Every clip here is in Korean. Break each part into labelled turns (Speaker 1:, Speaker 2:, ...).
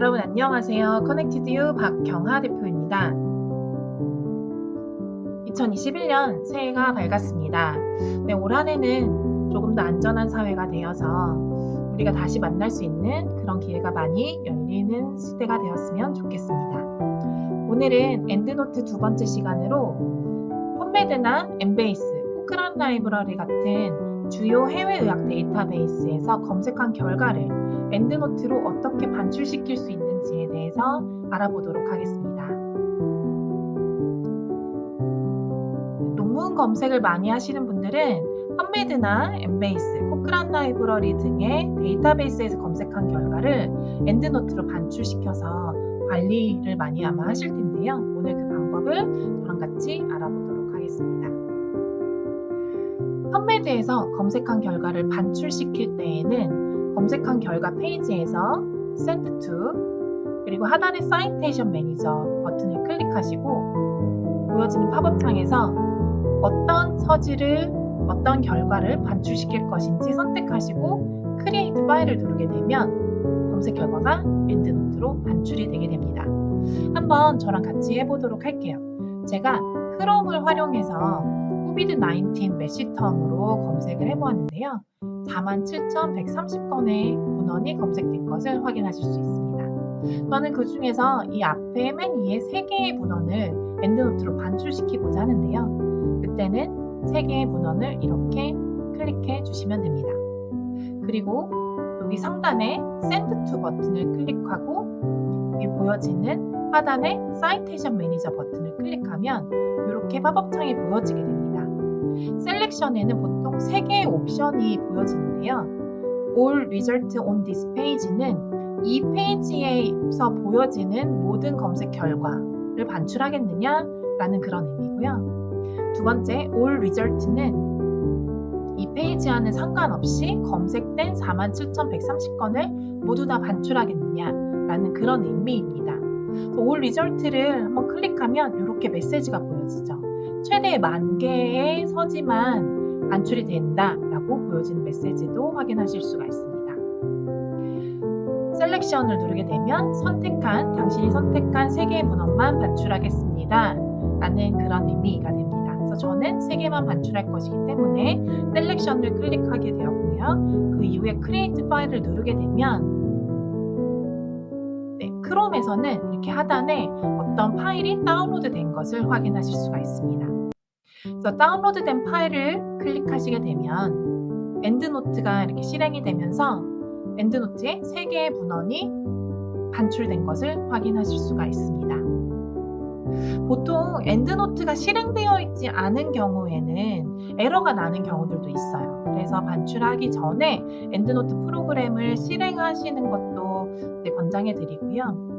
Speaker 1: 여러분 안녕하세요. 커넥티드유 박경하 대표입니다. 2021년 새해가 밝았습니다. 네, 올 한해는 조금 더 안전한 사회가 되어서 우리가 다시 만날 수 있는 그런 기회가 많이 열리는 시대가 되었으면 좋겠습니다. 오늘은 엔드노트 두 번째 시간으로 펌메드나 엠베이스, 포크란 라이브러리 같은 주요 해외 의학 데이터베이스에서 검색한 결과를 엔드노트로 어떻게 반출시킬 수 있는지에 대해서 알아보도록 하겠습니다. 논문 검색을 많이 하시는 분들은 펀메드나 엠베이스, 코크란 라이브러리 등의 데이터베이스에서 검색한 결과를 엔드노트로 반출시켜서 관리를 많이 아마 하실 텐데요. 오늘 그 방법을 저랑 같이 알아보도록 하겠습니다. 펀메드에서 검색한 결과를 반출시킬 때에는 검색한 결과 페이지에서 Send to 그리고 하단의 Citation Manager 버튼을 클릭하시고 보여지는 팝업 창에서 어떤 서지를 어떤 결과를 반출시킬 것인지 선택하시고 Create 파일을 누르게 되면 검색 결과가 엔드노트로 반출이 되게 됩니다. 한번 저랑 같이 해보도록 할게요. 제가 크롬을 활용해서 COVID-19 메시텀으로 검색을 해보았는데요. 47,130건의 문헌이 검색된 것을 확인하실 수 있습니다. 저는 그 중에서 이 앞에 맨 위에 3개의 문헌을 엔드노트로 반출시키고자 하는데요. 그때는 3개의 문헌을 이렇게 클릭해 주시면 됩니다. 그리고 여기 상단에 Send to 버튼을 클릭하고 여기 보여지는 하단에 Citation Manager 버튼을 클릭하면 이렇게 팝업 창이 보여지게 됩니다. 셀렉션에는 보통 3개의 옵션이 보여지는데요. All result on this page는 이 페이지에서 보여지는 모든 검색 결과를 반출하겠느냐 라는 그런 의미고요. 두 번째, all result는 이 페이지와는 상관없이 검색된 47,130건을 모두 다 반출하겠느냐 라는 그런 의미입니다. all result를 한번 클릭하면 이렇게 메시지가 보여지죠. 최대 만 개의 서지만 반출이 된다라고 보여지는 메시지도 확인하실 수가 있습니다. 셀렉션을 누르게 되면 선택한 당신이 선택한 3개의 문헌만 반출하겠습니다. 라는 그런 의미가 됩니다. 그래서 저는 3개만 반출할 것이기 때문에 셀렉션을 클릭하게 되었고요. 그 이후에 크리에이트 파일을 누르게 되면 네, 크롬에서는 이렇게 하단에 어떤 파일이 다운로드 된 것을 확인하실 수가 있습니다. 그래서 다운로드 된 파일을 클릭하시게 되면 엔드노트가 이렇게 실행이 되면서 엔드노트에 3개의 문헌이 반출된 것을 확인하실 수가 있습니다. 보통 엔드노트가 실행되어 있지 않은 경우에는 에러가 나는 경우들도 있어요. 그래서 반출하기 전에 엔드노트 프로그램을 실행하시는 것도 네, 권장해 드리고요.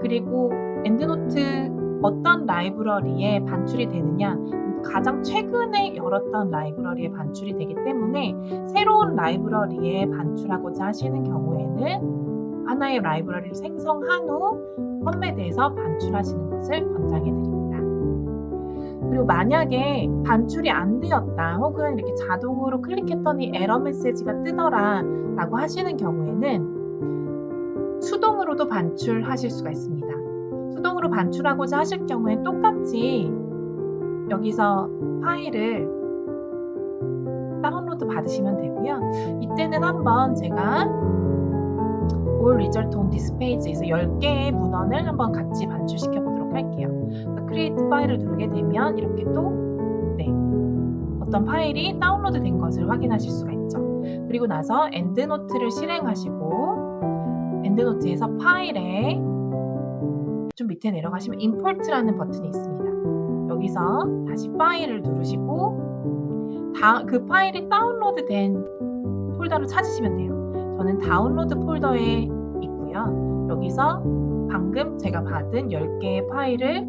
Speaker 1: 그리고 엔드노트 어떤 라이브러리에 반출이 되느냐 가장 최근에 열었던 라이브러리에 반출이 되기 때문에 새로운 라이브러리에 반출하고자 하시는 경우에는 하나의 라이브러리를 생성한 후 펀메드에서 반출하시는 것을 권장해 드립니다. 그리고 만약에 반출이 안 되었다 혹은 이렇게 자동으로 클릭했더니 에러 메시지가 뜨더라 라고 하시는 경우에는 수동으로도 반출하실 수가 있습니다. 수동으로 반출하고자 하실 경우엔 똑같이 여기서 파일을 다운로드 받으시면 되고요. 이때는 한번 제가 All Result on this Page에서 10개의 문헌을 한번 같이 반출시켜 보도록 할게요. 크리에이트 파일을 누르게 되면 이렇게 또 네, 어떤 파일이 다운로드 된 것을 확인하실 수가 있죠. 그리고 나서 엔드노트를 실행하시고 엔드노트에서 파일에 좀 밑에 내려가시면 Import라는 버튼이 있습니다. 여기서 다시 파일을 누르시고 다, 그 파일이 다운로드 된 폴더를 찾으시면 돼요. 저는 다운로드 폴더에 있고요. 여기서 방금 제가 받은 10개의 파일을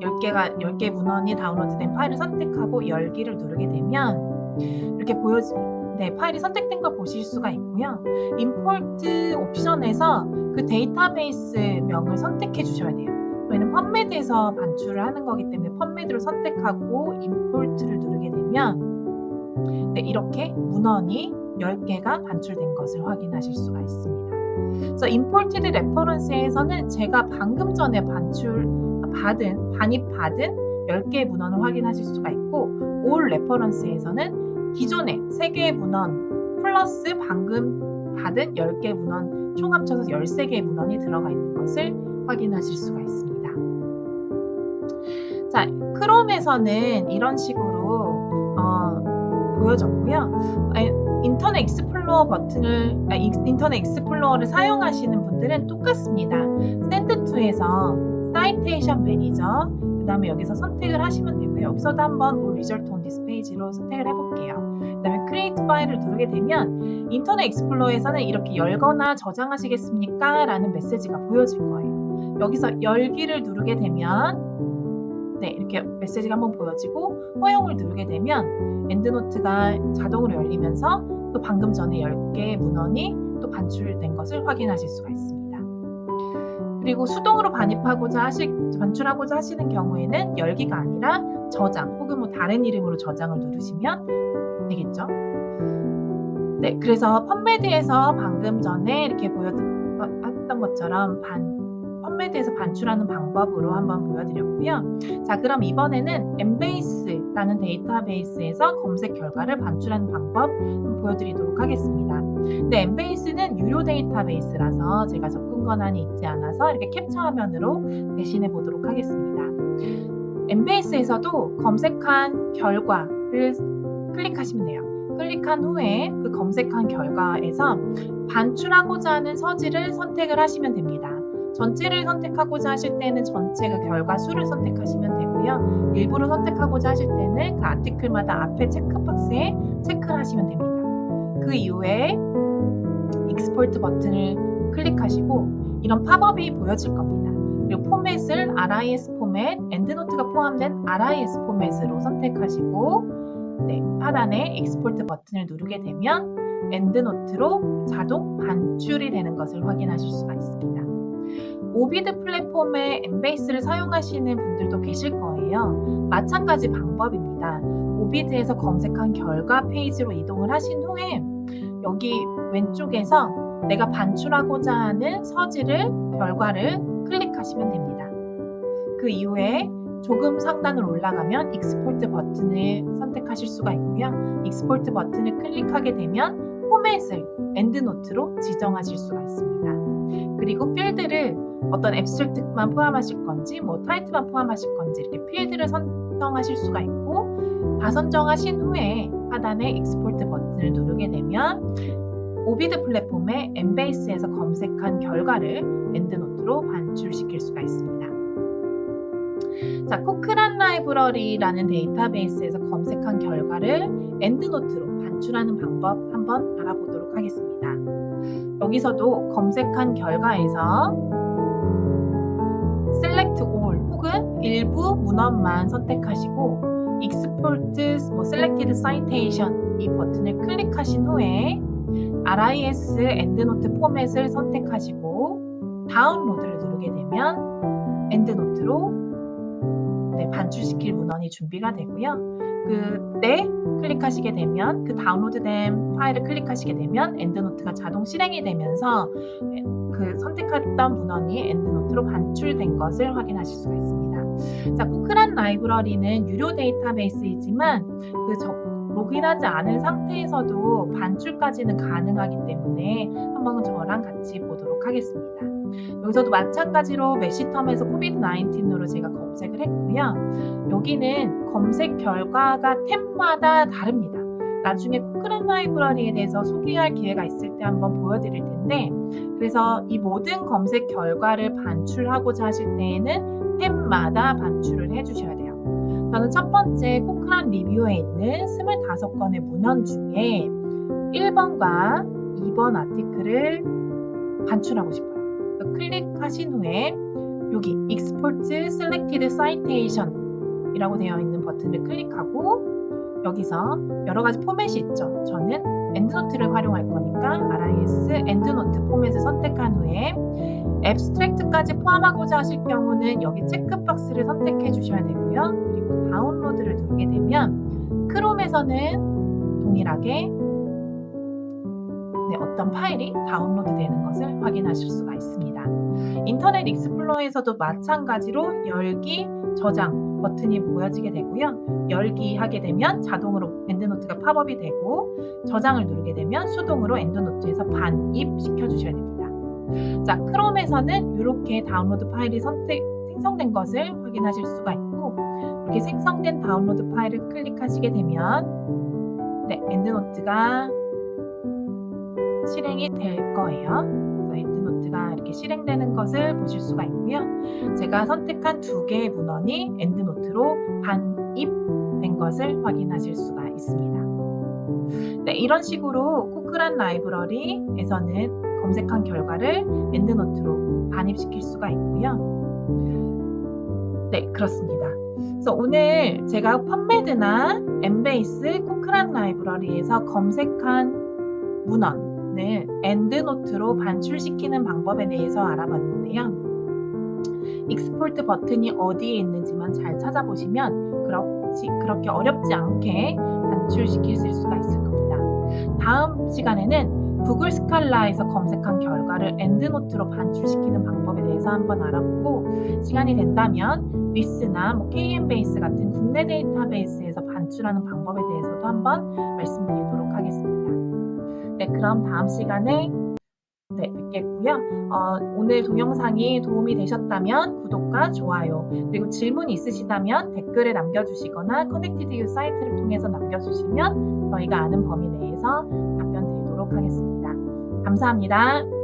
Speaker 1: 10개가 10개 문헌이 다운로드된 파일을 선택하고 열기를 누르게 되면 이렇게 보여지 네, 파일이 선택된 걸 보실 수가 있고요. 임포트 옵션에서 그 데이터베이스 명을 선택해 주셔야 돼요. 저희는 펀메드에서 반출을 하는 거기 때문에 펀메드를 선택하고 임포트를 누르게 되면 네, 이렇게 문헌이 10개가 반출된 것을 확인하실 수가 있습니다. 그래서 imported reference에서는 제가 방금 전에 반출 받은 반입 받은 10개의 문헌을 확인하실 수가 있고 all reference에서는 기존의 3개의 문헌 플러스 방금 받은 10개 문헌 총 합쳐서 13개의 문헌이 들어가 있는 것을 확인하실 수가 있습니다. 자, 크롬에서는 이런 식으로 어, 보여졌고요. 인터넷 익스플로어 버튼을 아, 인터넷 익스플로어를 사용하시는 분들은 똑같습니다. 샌드2에서 사이테이션 매니저 그 다음에 여기서 선택을 하시면 되고요. 여기서도 한번 올 리절트 온 디스 페이지로 선택을 해볼게요. 그 다음에 크리에이트 파일을 누르게 되면 인터넷 익스플로어에서는 이렇게 열거나 저장하시겠습니까? 라는 메시지가 보여질 거예요. 여기서 열기를 누르게 되면 네, 이렇게 메시지가 한번 보여지고 허용을 누르게 되면 엔드노트가 자동으로 열리면서 또 방금 전에 10개의 문헌이 또 반출된 것을 확인하실 수가 있습니다. 그리고 수동으로 반입하고자 하시, 반출하고자 하시는 경우에는 열기가 아니라 저장 혹은 뭐 다른 이름으로 저장을 누르시면 되겠죠. 네, 그래서 펀메드에서 방금 전에 이렇게 보여드렸던 것처럼 반, 펀메드에서 반출하는 방법으로 한번 보여드렸고요. 자, 그럼 이번에는 엠베이스라는 데이터베이스에서 검색 결과를 반출하는 방법 보여드리도록 하겠습니다. 근데 엠베이스는 유료 데이터베이스라서 제가 접근 권한이 있지 않아서 이렇게 캡처 화면으로 대신해 보도록 하겠습니다. 엠베이스에서도 검색한 결과를 클릭하시면 돼요. 클릭한 후에 그 검색한 결과에서 반출하고자 하는 서지를 선택을 하시면 됩니다. 전체를 선택하고자 하실 때는 전체 그 결과 수를 선택하시면 되고요. 일부를 선택하고자 하실 때는 그 아티클마다 앞에 체크박스에 체크를 하시면 됩니다. 그 이후에 익스포트 버튼을 클릭하시고 이런 팝업이 보여질 겁니다. 그리고 포맷을 RIS 포맷, 엔드노트가 포함된 RIS 포맷으로 선택하시고 네, 하단에 익스포트 버튼을 누르게 되면 엔드노트로 자동 반출이 되는 것을 확인하실 수가 있습니다. 오비드 플랫폼의 엠베이스를 사용하시는 분들도 계실 거예요. 마찬가지 방법입니다. 오비드에서 검색한 결과 페이지로 이동을 하신 후에 여기 왼쪽에서 내가 반출하고자 하는 서지를 결과를 클릭하시면 됩니다. 그 이후에 조금 상단으로 올라가면 익스포트 버튼을 선택하실 수가 있고요. 익스포트 버튼을 클릭하게 되면 포맷을 엔드노트로 지정하실 수가 있습니다. 그리고 필드를 어떤 앱스트랙트만 포함하실 건지 뭐 타이틀만 포함하실 건지 이렇게 필드를 선정하실 수가 있고 다 선정하신 후에 하단에 익스포트 버튼을 누르게 되면 오비드 플랫폼의 엠베이스에서 검색한 결과를 엔드노트로 반출시킬 수가 있습니다. 자, 코크란 라이브러리라는 데이터베이스에서 검색한 결과를 엔드노트로 반출하는 방법 한번 알아보도록 하겠습니다. 여기서도 검색한 결과에서 select all 혹은 일부 문헌만 선택하시고 export 뭐 selected citation 이 버튼을 클릭하신 후에 RIS 엔드노트 포맷을 선택하시고 다운로드를 누르게 되면 엔드노트로 네, 반출시킬 문헌이 준비가 되고요. 그때 클릭하시게 되면 그 다운로드된 파일을 클릭하시게 되면 엔드노트가 자동 실행이 되면서 그 선택했던 문헌이 엔드노트로 반출된 것을 확인하실 수가 있습니다. 자, 코크란 라이브러리는 유료 데이터베이스이지만 그 저, 로그인하지 않은 상태에서도 반출까지는 가능하기 때문에 한번 저랑 같이 보도록 하겠습니다. 여기서도 마찬가지로 메시텀에서 코비드-19으로 제가 검색을 했고요. 여기는 검색 결과가 탭마다 다릅니다. 나중에 코크란 라이브러리에 대해서 소개할 기회가 있을 때 한번 보여드릴 텐데 그래서 이 모든 검색 결과를 반출하고자 하실 때에는 탭마다 반출을 해주셔야 돼요. 저는 첫 번째 코크란 리뷰에 있는 25건의 문헌 중에 1번과 2번 아티클을 반출하고 싶어요. 클릭하신 후에 여기 Export Selected Citation 이라고 되어 있는 버튼을 클릭하고 여기서 여러 가지 포맷이 있죠. 저는 엔드노트를 활용할 거니까 RIS 엔드노트 포맷을 선택한 후에 앱스트랙트까지 포함하고자 하실 경우는 여기 체크박스를 선택해 주셔야 되고요. 그리고 다운로드를 누르게 되면 크롬에서는 동일하게 네, 어떤 파일이 다운로드 되는 것을 확인하실 수가 있습니다. 인터넷 익스플로러에서도 마찬가지로 열기, 저장 버튼이 보여지게 되고요. 열기 하게 되면 자동으로 엔드노트가 팝업이 되고 저장을 누르게 되면 수동으로 엔드노트에서 반입 시켜주셔야 됩니다. 자, 크롬에서는 이렇게 다운로드 파일이 선택, 생성된 것을 확인하실 수가 있고 이렇게 생성된 다운로드 파일을 클릭하시게 되면 네, 엔드노트가 실행이 될 거예요. 엔드노트가 이렇게 실행되는 것을 보실 수가 있고요. 제가 선택한 두 개의 문헌이 엔드노트로 반입된 것을 확인하실 수가 있습니다. 네, 이런 식으로 코크란 라이브러리에서는 검색한 결과를 엔드노트로 반입시킬 수가 있고요. 네, 그렇습니다. 그래서 오늘 제가 펀메드나 엠베이스 코크란 라이브러리에서 검색한 문헌 을 엔드노트로 반출시키는 방법에 대해서 알아봤는데요. 익스포트 버튼이 어디에 있는지만 잘 찾아보시면 그렇지, 그렇게 어렵지 않게 반출시킬 수가 있을 겁니다. 다음 시간에는 구글 스칼라에서 검색한 결과를 엔드노트로 반출시키는 방법에 대해서 한번 알아보고 시간이 된다면 위스나 뭐 KM베이스 같은 국내 데이터베이스에서 반출하는 방법에 대해서도 한번 말씀드리도록 하겠습니다. 네, 그럼 다음 시간에 네, 뵙겠고요. 어, 오늘 동영상이 도움이 되셨다면 구독과 좋아요 그리고 질문 있으시다면 댓글에 남겨주시거나 커넥티드 유 사이트를 통해서 남겨주시면 저희가 아는 범위 내에서 답변 드리도록 하겠습니다. 감사합니다.